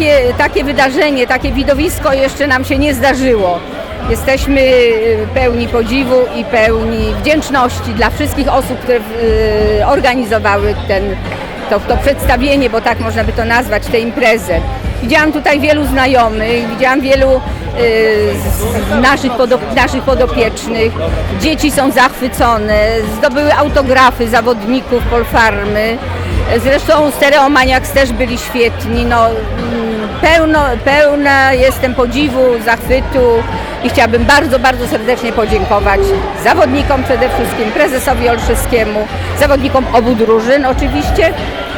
takie, takie wydarzenie, takie widowisko jeszcze nam się nie zdarzyło. Jesteśmy pełni podziwu i pełni wdzięczności dla wszystkich osób, które y, organizowały ten, to, to przedstawienie, bo tak można by to nazwać, tę imprezę. Widziałam tutaj wielu znajomych, widziałam wielu y, z naszych, podop- naszych podopiecznych. Dzieci są zachwycone, zdobyły autografy zawodników Polfarmy. Zresztą Stereomaniacs też byli świetni. No, mm, pełno, pełna jestem podziwu, zachwytu i chciałabym bardzo, bardzo serdecznie podziękować zawodnikom przede wszystkim, prezesowi Olszewskiemu, zawodnikom obu drużyn oczywiście,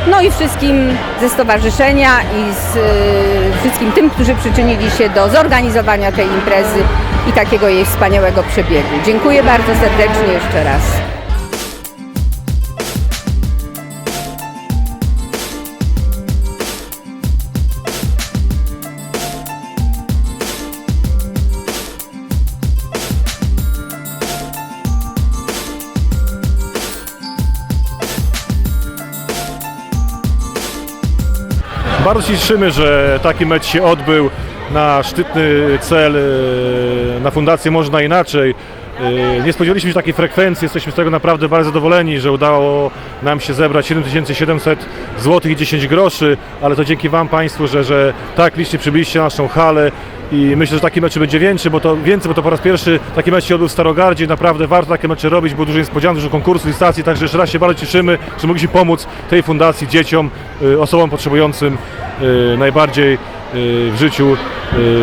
no i wszystkim ze stowarzyszenia i z y, wszystkim tym, którzy przyczynili się do zorganizowania tej imprezy i takiego jej wspaniałego przebiegu. Dziękuję bardzo serdecznie jeszcze raz. Bardzo się cieszymy, że taki mecz się odbył na szczytny cel e, na Fundację Można Inaczej. E, Nie spodziewaliśmy się takiej frekwencji, jesteśmy z tego naprawdę bardzo zadowoleni, że udało nam się zebrać 7700 zł i 10 groszy, ale to dzięki Wam Państwu, że, że tak licznie przybyliście na naszą halę i myślę, że taki mecz będzie więcej, bo to więcej, bo to po raz pierwszy taki mecz się odbył w Starogardzie. Naprawdę warto takie mecze robić, było dużo niespodzianek, dużo konkursów, listacji, także jeszcze raz się bardzo cieszymy, że mogliśmy pomóc tej fundacji, dzieciom, y, osobom potrzebującym y, najbardziej y, w życiu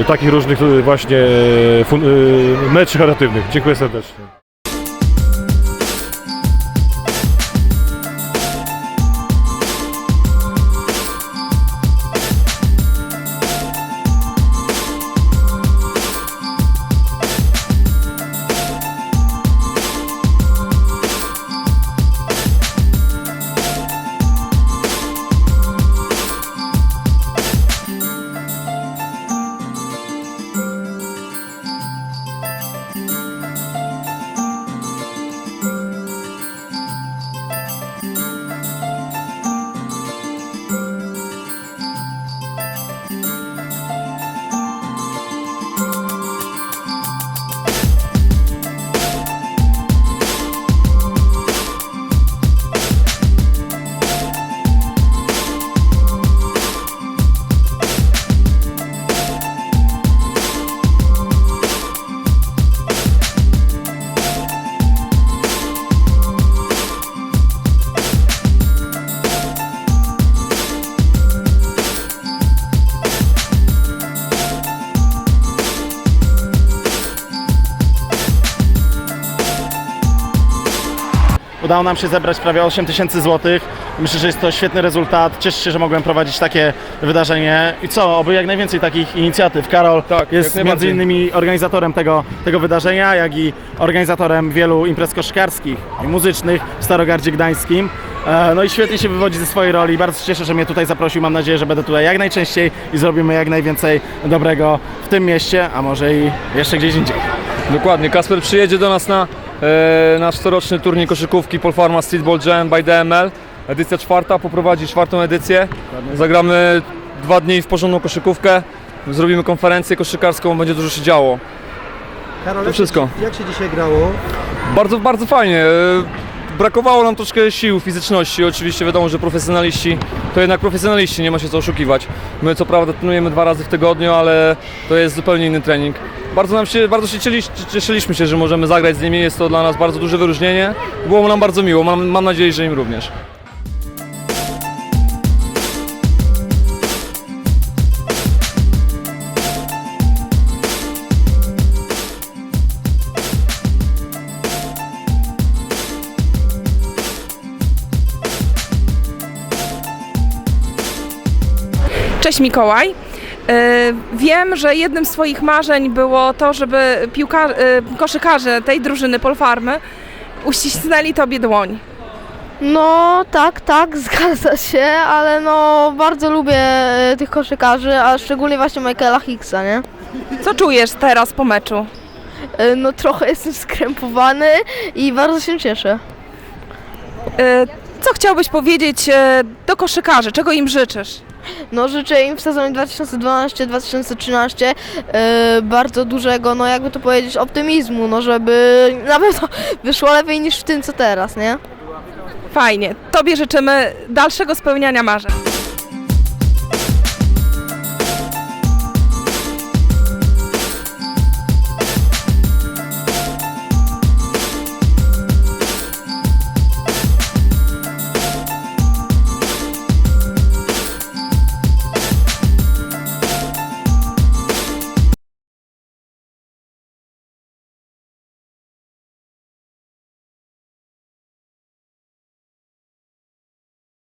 takich różnych właśnie meczy charytatywnych. Dziękuję serdecznie. Udało nam się zebrać prawie 8 tysięcy złotych. Myślę, że jest to świetny rezultat. Cieszę się, że mogłem prowadzić takie wydarzenie. I co, oby jak najwięcej takich inicjatyw. Karol Tak, jest między innymi organizatorem tego, tego wydarzenia, jak i organizatorem wielu imprez koszykarskich i muzycznych w Starogardzie Gdańskim. E, No i świetnie się wywodzi ze swojej roli. Bardzo się cieszę, że mnie tutaj zaprosił. Mam nadzieję, że będę tutaj jak najczęściej i zrobimy jak najwięcej dobrego w tym mieście, a może i jeszcze gdzieś indziej. Dokładnie, Kasper przyjedzie do nas na nasz coroczny turniej koszykówki Polfarma Streetball Jam by DML. Edycja czwarta, poprowadzi czwartą edycję. Zagramy dwa dni w porządną koszykówkę, zrobimy konferencję koszykarską, będzie dużo się działo. Karol, To wszystko. Jak się dzisiaj grało? Bardzo, bardzo fajnie. Brakowało nam troszkę sił, fizyczności. Oczywiście wiadomo, że profesjonaliści to jednak profesjonaliści, nie ma się co oszukiwać. My co prawda trenujemy dwa razy w tygodniu, ale to jest zupełnie inny trening. Bardzo nam się, bardzo się cieszyliśmy się, że możemy zagrać z nimi. Jest to dla nas bardzo duże wyróżnienie. Było nam bardzo miło. Mam, mam nadzieję, że im również. Cześć Mikołaj. E, Wiem, że jednym z Twoich marzeń było to, żeby piłka, e, koszykarze tej drużyny Polfarmy uścisnęli Tobie dłoń. No tak, tak, zgadza się, ale no bardzo lubię e, tych koszykarzy, a szczególnie właśnie Michaela Hicksa, nie? Co czujesz teraz po meczu? No trochę jestem skrępowany i bardzo się cieszę. Co chciałbyś powiedzieć e, do koszykarzy? Czego im życzysz? No życzę im w sezonie 2012-2013 e, bardzo dużego, no jakby to powiedzieć, optymizmu, no żeby na pewno wyszło lepiej niż w tym, co teraz, nie? Fajnie. Tobie życzymy dalszego spełniania marzeń.